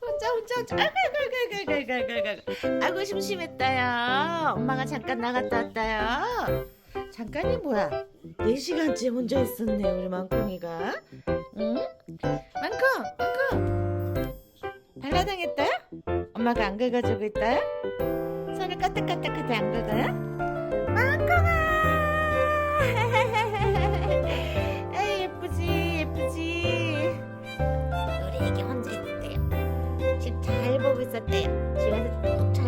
혼자 혼자 혼자 아이고 아이고 아이고 아이고 아이고 아이고 심심했다요 엄마가 잠깐 나갔다 왔다요 잠깐이 뭐야 4시간째 혼자 있었네 우리 망콩이가 응? 망콩 망콩 발라당했다요? 엄마가 안 긁어주고 있다요? 손을 까딱까딱하게 안 긁어요? 잘 보고 있었대요. 집에서 꼭 잘.